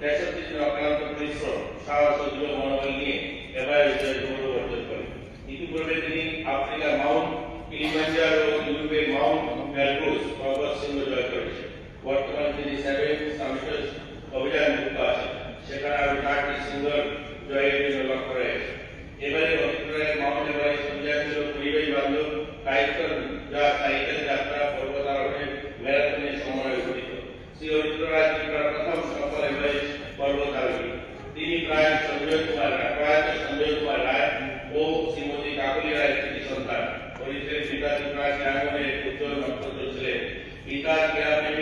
তেষট্টি জন অক্লান্ত পরিশ্রম সাহস ও দৃঢ় মনোবল নিয়ে जिला का आयोग में उत्तर मध्य दूसरे में इनका क्या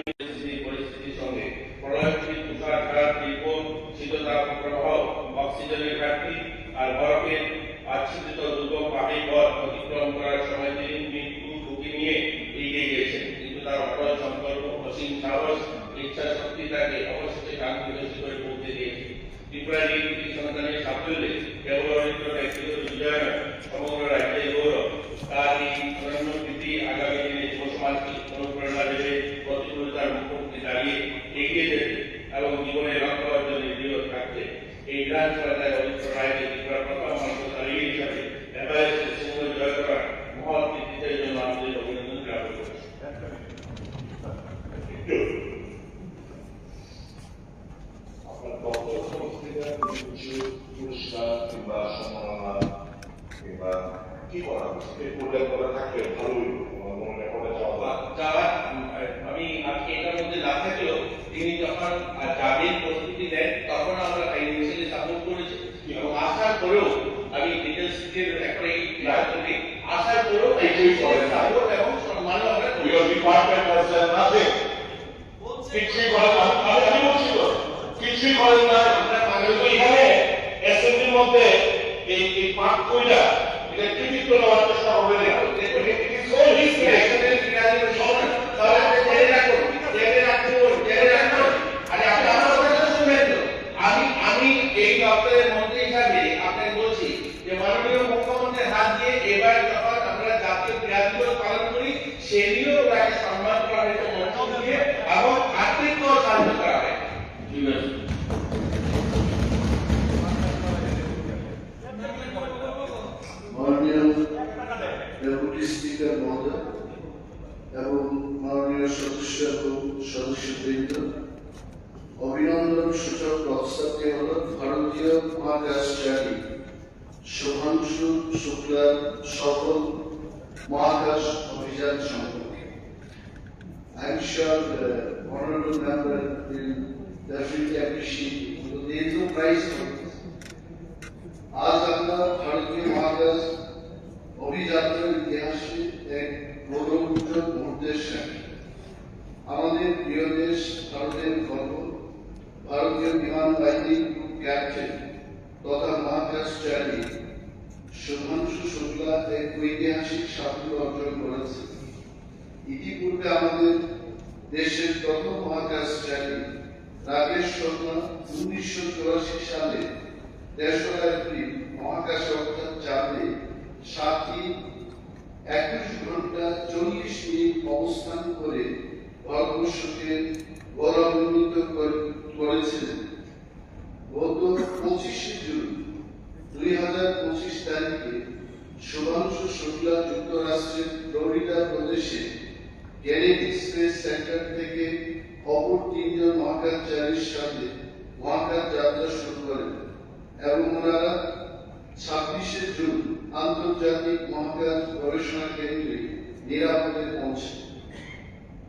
দাঁড়িয়ে এগিয়ে যেতে এবং জীবনের লক্ষ্য অর্জনে দৃঢ় থাকতে। এই বিধানসভায় হরিদ্র রায়কে ত্রিপুরার প্রথম মানবতারী হিসাবে এভারেস্টের সিংহ জয় করার মহৎ কৃতিত্বের জন্য আমাদের অভিনন্দন জ্ঞাপন করছি আপনার বক্তব্য থেকে কিছু পুরস্কার কিংবা সম্মাননা কিংবা কি করা উচিত উল্লেখ করা থাকলে ভালোই আমার মনে করে যাওয়া বা- যাওয়ার উম, আমি আজকে এটার মধ্যে না থাকলেও তিনি যখন আহ, যাবেন প্রস্তুতি নেন তখন আমরা ফাইন্যান্সিয়ালি সাপোর্ট করেছি এবং আসার পরেও আমি একটা এই করি আসার পরেও কিছুই করেন না। সাপোর্ট এবং সম্মানও আমরা করি Your department has done কিছুই করেন না। আমি আমি বলছি তো, কিছুই করেন না। কিন্তু এখানে অ্যাসেম্বলির মধ্যে এই এই পাঁচ কইটা এটা কৃতিত্ব নেওয়ার চেষ্টা হবে না তাহলে আপনি জেনে রাখুন জেনে রাখুন জেনে রাখুন আরে আপনি আমার কথা শুনবেন তো আমি আমি এই দপ্তরের মন্ত্রী হিসাবে আপনাকে বলছি যে মাননীয় মুখ্যমন্ত্রীর হাত দিয়ে এবার যখন আমরা জাতীয় ক্রীড়া দিবস পালন করি সেদিনও ওনাকে সম্মান করা হয়েছে মঞ্চ দিয়ে এবং আর্থিক সাহায্য করা হয় ঠিক আছে মাননীয় ডেপুটি স্পিকার মহোদয় এবং মাননীয় সদস্য এবং সদস্যবৃন্দ অভিনন্দন সূচক প্রস্তাবটি হল ভারতীয় মহাকাশচারী শুভাংশু শুক্লার সফল মহাকাশ অভিযান সম্পর্কে I'm sure the honorable member will definitely appreciate it. আজ আমরা ভারতীয় মহাকাশ অভিযাত্রার ইতিহাসে এক গৌরবোজ্জ্বল মুহূর্তের সাক্ষী আমাদের প্রিয় দেশ ভারতের গর্ব, ভারতীয় বিমান বাহিনীর ক্যাপ্টেন তথা মহাকাশচারী শুভাংশু শুক্লা এক ঐতিহাসিক সাফল্য অর্জন করেছে। ইতিপূর্বে আমাদের দেশের প্রথম মহাকাশচারী রাকেশ শর্মা উনিশশো চুরাশি সালে তেসরা এপ্রিল মহাকাশে অর্থাৎ চাঁদে সাতটি একুশ ঘণ্টা চল্লিশ মিনিট অবস্থান করে ভারতবর্ষকে গৌরবান্বিত করে- করেছিলেন। গত পঁচিশে জুন দুই হাজার পঁচিশ তারিখে শুভাংশু শুক্লা যুক্তরাষ্ট্রের ফ্লোরিডা প্রদেশে কেনেডি স্পেস সেন্টার থেকে অপর তিনজন মহাকাশচারীর সাথে মহাকাশ যাত্রা শুরু করেন এবং ওনারা ছাব্বিশে জুন আন্তর্জাতিক মহাকাশ গবেষণা কেন্দ্রে নিরাপদে পৌঁছে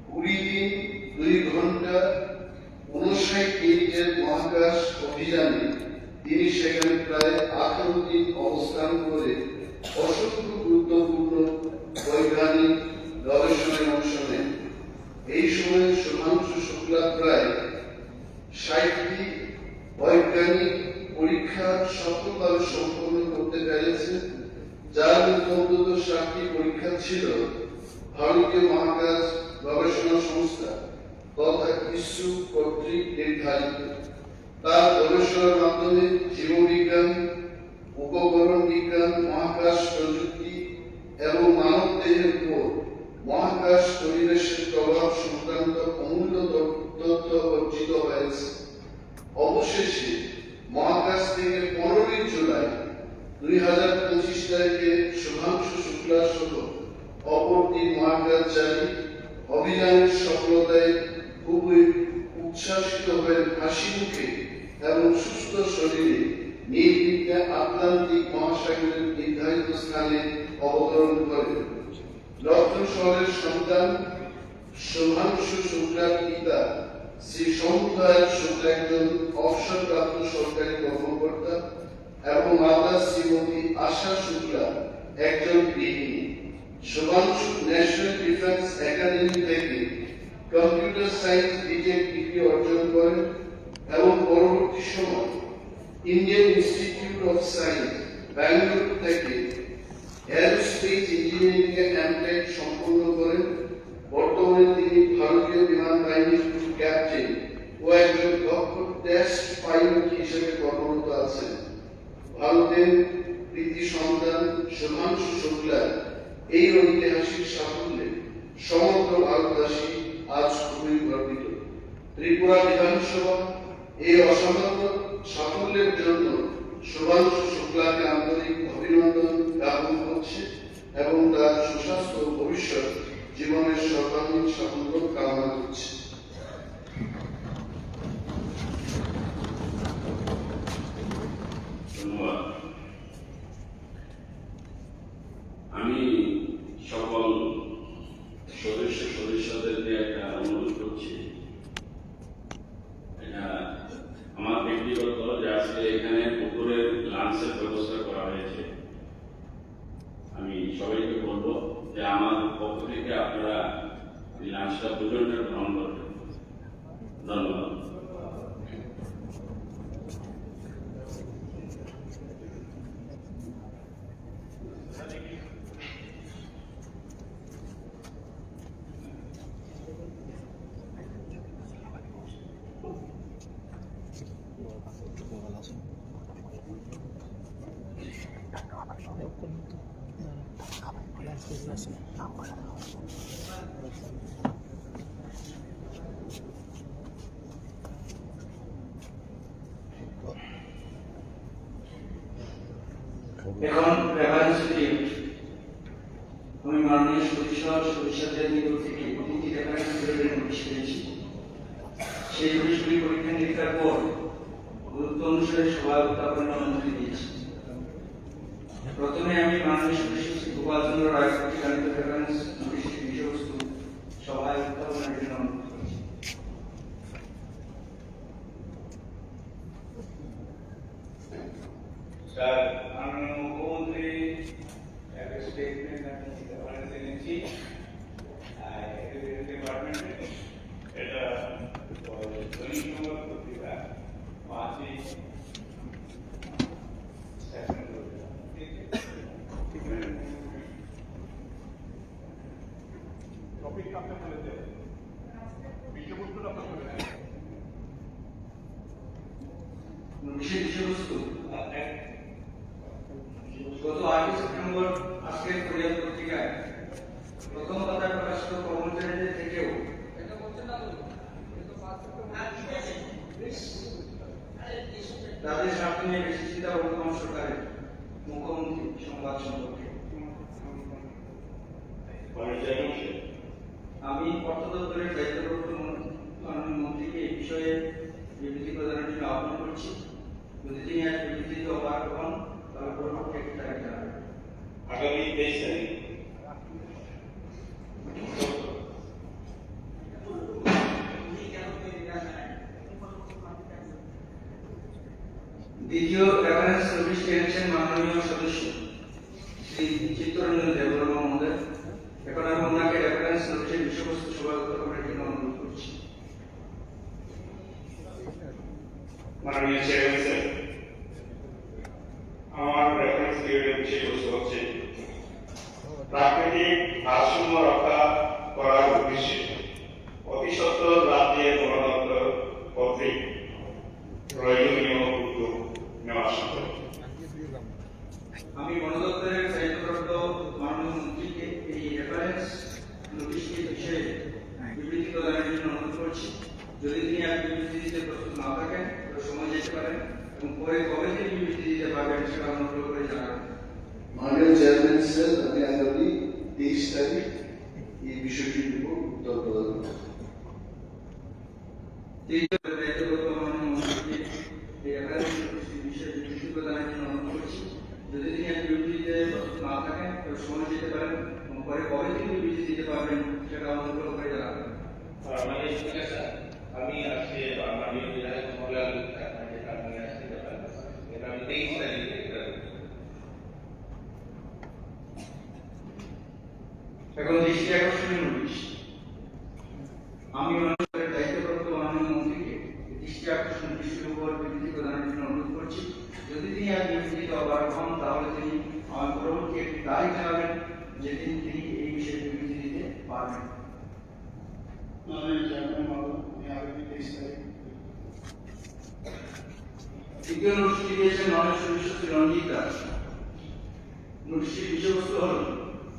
কুড়ি দিন, দুই ঘণ্টা মহাকাশ অভিযানে তিনি সেখানে প্রায় আঠারো দিন অবস্থান করে অসংখ্য গুরুত্বপূর্ণ বৈজ্ঞানিক গবেষণায় অংশ নেন এই সময়ে শুভাংশু শুক্লা প্রায় ষাটটি বৈজ্ঞানিক পরীক্ষা সফলভাবে সম্পন্ন করতে পেরেছে যার মধ্যে অন্তত সাতটি পরীক্ষা ছিল ভারতীয় মহাকাশ গবেষণা সংস্থা তথা ইসরো কর্তৃক নির্ধারিত তার গবেষণার মাধ্যমে জীববিজ্ঞান উপকরণ বিজ্ঞান মহাকাশ প্রযুক্তি এবং মানব দেহের উপর মহাকাশ পরিবেশের প্রভাব সংক্রান্ত অমূল্য তথ্য অর্জিত হয়েছে অবশেষে মহাকাশ থেকে পনেরোই জুলাই দুই হাজার পঁচিশ তারিখে শুভাংশু শুক্লা সহ অপর তিন মহাকাশচারী অভিযানের সফলতায় খুবই উচ্ছ্বাসিত হয়ে হাসি মুখে এবং সুস্থ শরীরে নির্বিঘ্নে আটলান্টিক মহাসাগরের নির্ধারিত স্থানে অবতরণ করে। লক্ষ্য শহরের সন্তান শুভাংশু শুক্লার পিতা শ্রী সমুদায়ের শুক্লা একজন অবসরপ্রাপ্ত সরকারি কর্মকর্তা এবং মাতা শ্রীমতী আশা শুক্লা একজন গৃহিণী। শুভাংশু ন্যাশনাল ডিফেন্স একাডেমি থেকে কম্পিউটার সায়েন্স বিটেক ডিগ্রি অর্জন করেন এবং পরবর্তী সময় Indian institute of science, Bangalore থেকে এরোস্পেস ইঞ্জিনিয়ারিং এ এমটেক সম্পন্ন করেন। বর্তমানে তিনি ভারতীয় বিমান বাহিনীর ক্যাপ্টেন ও একজন দক্ষ টেস্ট পাইলট হিসেবে কর্মরত আছেন। ভারতের প্রীতি সন্তান শুভাংশু শুক্লার এই ঐতিহাসিক সাফল্যে সমগ্র ভারতবাসী আজ খুবই গর্বিত। ত্রিপুরা বিধানসভা এই অসামান্য সাফল্যের জন্য শুভাংশু শুক্লাকে আন্তরিক অভিনন্দন জ্ঞাপন করছে এবং তার সুস্বাস্থ্য ভবিষ্যৎ জীবনের সর্বাঙ্গীন সাফল্য কামনা করছে। আমি সকল সদস্য সদস্যদেরকে একটা অনুরোধ করছি। এটা আমার ব্যক্তিগত যে আজকে এখানে দুপুরের লাঞ্চের ব্যবস্থা করা হয়েছে। আমি সবাইকে বলব যে আমার পক্ষ থেকে আপনারা এই লাঞ্চটা দুজনের গ্রহণ করবেন ধন্যবাদ। এখন রেফারেন্স টিম আমি মাননীয় সরিষা সরিষাদের নিকট থেকে পেয়েছি সেই পরীক্ষা নিরীক্ষার পর গুরুত্ব অনুসারে সভা উত্থাপনের অনুমতি দিয়েছি প্রথমে আমি মাননীয় সদস্য শ্রী গোপাল চন্দ্র রায় কর্তৃক আনিত রেফারেন্স নোটিশের বিষয়বস্তু সভায় উত্থাপনের জন্য অনুরোধ করছি স্যার মাননীয় মুখ্যমন্ত্রী একটা স্টেটমেন্ট আমি রেফারেন্স এনেছি ডিপার্টমেন্টে এটা দৈনিক নম্বর পত্রিকা পাঁচই সেপ্টেম্বর টপিক আপনি বলে দেন বিষয়বস্তুটা আপনি বলে দেন নোটিশের বিষয়বস্তু গত আটই সেপ্টেম্বর আজকের কোরিয়ান পত্রিকায় প্রথম পাতায় প্রকাশিত কর্মচারীদের থেকেও নিয়ে বেশি চিন্তা বর্তমান সরকারের মুখ্যমন্ত্রী সংবাদ সম্পর্কে। আমি অর্থ দপ্তরের দায়িত্বপ্রাপ্ত মন- মাননীয় মন্ত্রীকে এই বিষয়ে বিবৃতি প্রদানের জন্য আহ্বান করছি যদি তিনি আজ বিবৃতিতে অবাক হন তাহলে পরবর্তী একটি তারিখ জানাবেন আগামী তেইশ তারিখ দ্বিতীয় রেফারেন্স নোটিশ এনেছেন মাননীয় সদস্য শ্রী চিত্তরঞ্জন চেয়ারম্যান স্যার আমার রেফারেন্স পিরিয়ডের বিষয়বস্তু হচ্ছে প্রাকৃতিক ভারসাম্য রক্ষা করার উদ্দেশ্যে অতি সত্বর রাজ্যের গণতন্ত্র কর্তৃক প্রয়োজনীয় উদ্যোগ নেওয়া সম্ভব আমি গণদপ্তরের দায়িত্বপ্রাপ্ত মাননীয় মন্ত্রীকে এই রেফারেন্স নোটিশটির বিষয়ে বিবৃতি প্রদানের জন্য অনুরোধ করছি যদি তিনি আর বিবৃতি দিতে প্রস্তুত না থাকেন তো সময় যেতে পারেন এবং পরে কবে তিনি বিবৃতি দিতে পারবেন সেটা অনুগ্রহ করে জানাবেন মাননীয় চেয়ারম্যান স্যার আমি আগামী তেইশ তারিখ এই বিষয়টির উপর উত্তর প্রদান করব তৃতীয় দায়িত্বগত মাননীয় মন্ত্রীকে এই একাদশ বিষয়ে বিবৃতি প্রদানের জন্য অনুরোধ করছি যদি তিনি আর বিবৃতি দিতে প্রস্তুত না থাকেন তো সময় যেতে পারেন এবং পরে কবে তিনি বিবৃতি দিতে পারবেন সেটা অনুগ্রহ করে জানাবেন মানে ঠিক আছে আমি আজকে মাননীয় বিধায়ক মহোদয় আপনাকে আমি আসতে পারব এটা আমি তেইশ তারিখে এটা এখন দৃষ্টি আকর্ষণের দৃষ্টি। আমি অনুসারে দায়িত্বপ্রাপ্ত মাননীয় মন্ত্রীকে দৃষ্টি আকর্ষণ বিষয়ের উপর বিবৃতি প্রদানের জন্য অনুরোধ করছি যদি তিনি আর বিবৃতি অবারক হন তাহলে তিনি আমার পরবর্তী একটি তারিখ জানাবেন যেদিন তিনি এই বিষয়ে বিবৃতি দিতে পারবেন মাননীয় চেয়ারম্যান মহোদয় আমি আগামী তেইশ তারিখ তৃতীয় নোটিশটি দিয়েছেন মাননীয় সদস্য রঞ্জিত দাস নোটিশটির বিষয়বস্তু হল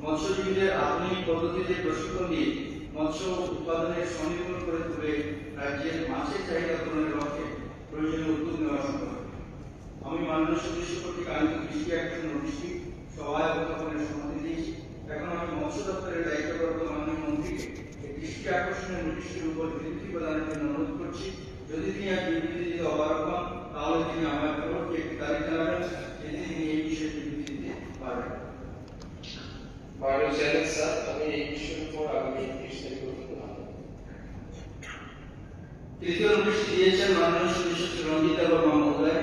মৎস্যজীবীদের আধুনিক পদ্ধতিতে প্রশিক্ষণ দিয়ে মৎস্য উৎপাদনের স্বনির্ভর করে তুলে রাজ্যের মাছের চাহিদা পূরণের লক্ষ্যে প্রয়োজনীয় উদ্যোগ নেওয়া সম্ভব আমি মাননীয় সদস্য কর্তৃক আনিত কৃষি আকর্ষণ নোটিশটি সভায় উত্থাপনের সম্মতি দিয়েছি। এখন আমি মৎস্য দপ্তরের দায়িত্বপ্রাপ্ত মাননীয় মন্ত্রীকে এই দৃষ্টি আকর্ষণের নোটিশটির উপর বিবৃতি প্রদানের জন্য অনুরোধ করছি। যদি তিনি আর বিবৃতি দিতে অবারক হন তাহলে তিনি আমার পরবর্তী একটি তারিখ জানাবেন যেদিন তিনি এই বিষয়ে বিবৃতি দিতে পারবেন। মাননীয় চেয়ারম্যান স্যার আমি এই বিষয়ের উপর আগামী তিরিশ তারিখ তৃতীয় নোটিশটি দিয়েছেন মাননীয় সদস্য রঞ্জিতা বর্মা মহোদয়।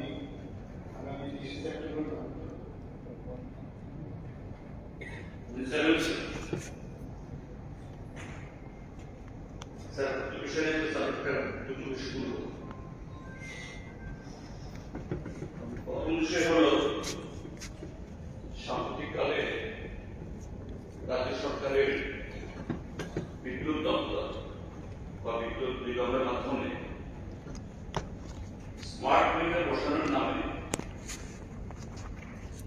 সাম্প্রতিককালে রাজ্য সরকারের বিদ্যুৎ দপ্তর বা বিদ্যুৎ নিগমের মাধ্যমে স্মার্ট মিটার বসানোর নামে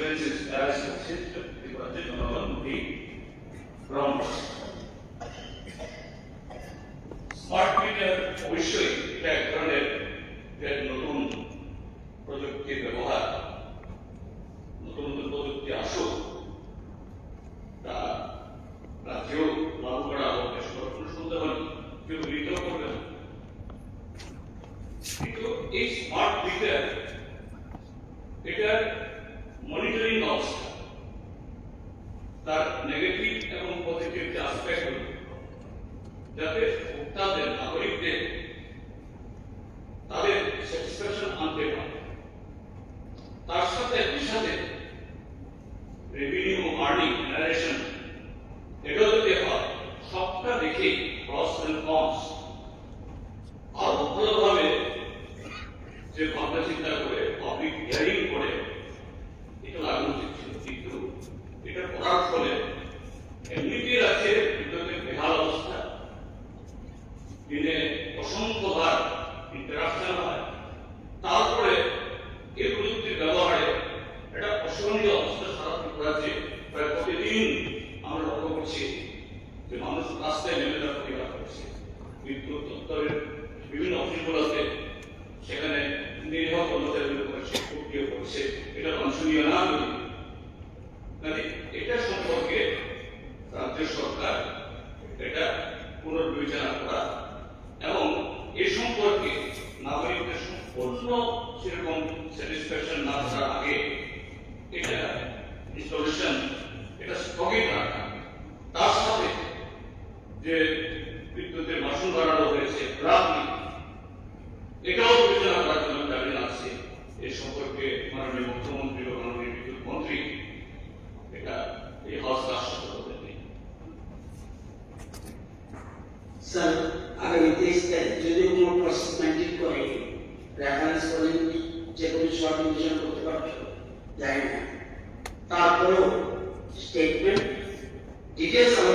ডিসক্রিপেন্সিস অ্যাজ হচ্ছে এগুলো হচ্ছে জনগণ মুখী গ্রহণ করছে স্মার্ট মিটার অবশ্যই এটা এক ধরনের নতুন প্রযুক্তির ব্যবহার, নতুন নতুন প্রযুক্তি আসুক, তা রাজ্যেও লাগু করা এসব কোনো সন্দেহ নেই কেউ বিরত করবে না। কিন্তু এই স্মার্ট মিটার এটার মনিটরিং অবস্থা তার নেগেটিভ এবং পজিটিভ যে অ্যাসপেক্টগুলো যাতে ভোক্তাদের, নাগরিকদের তাদের স্যাটিসফ্যাকশন আনতে পারে। তার সাথে, একই সাথে কোনো সেরকম স্যাটিসফ্যাকশন না থাকার আগে এটা ইনস্টলেশন এটা স্থগিত রাখা। তার সাথে যে বিদ্যুতের মাসুল বাড়ানো হয়েছে রাত্রি এটাও বিবেচনা করার জন্য জামিন আছে এ সম্পর্কে মাননীয় মুখ্যমন্ত্রী ও মাননীয় বিদ্যুৎ মন্ত্রী এটা এই হাউস রাষ্ট্র Senate It is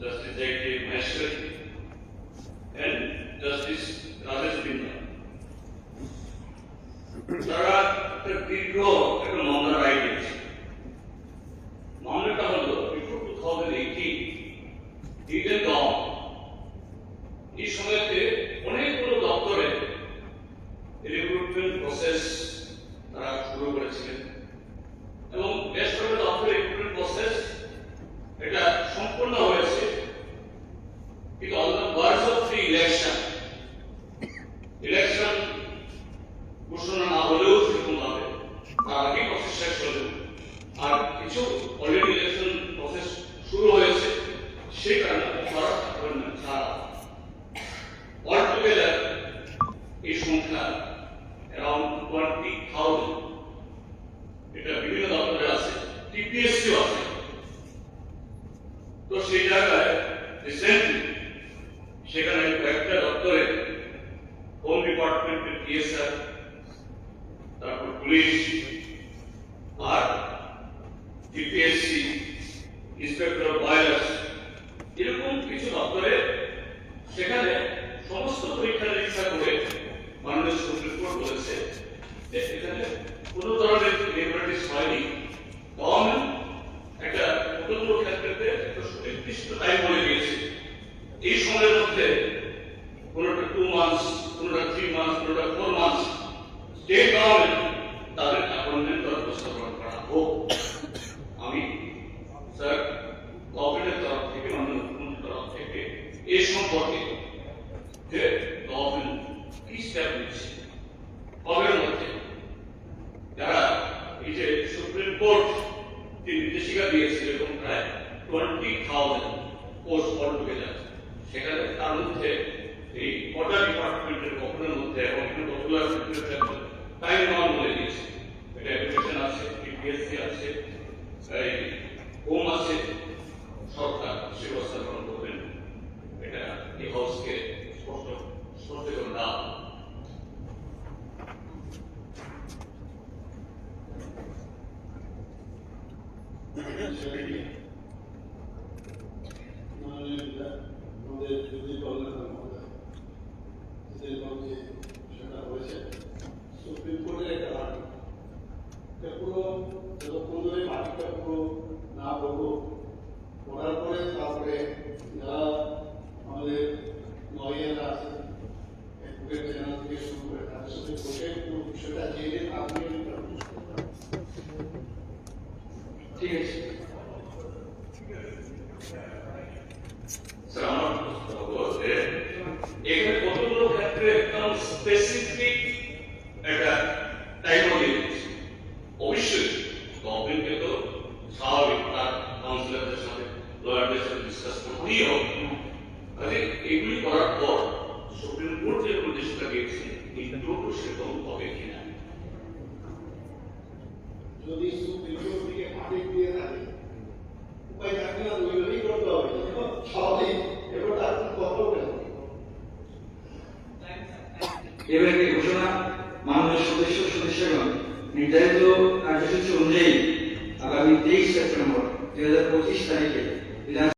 Justice J.K. Maheshwari and Justice Ramesh Pinna. There are the people. Job already নির্দেশিকা the Nishika প্রায় right? 20,000. with the, with the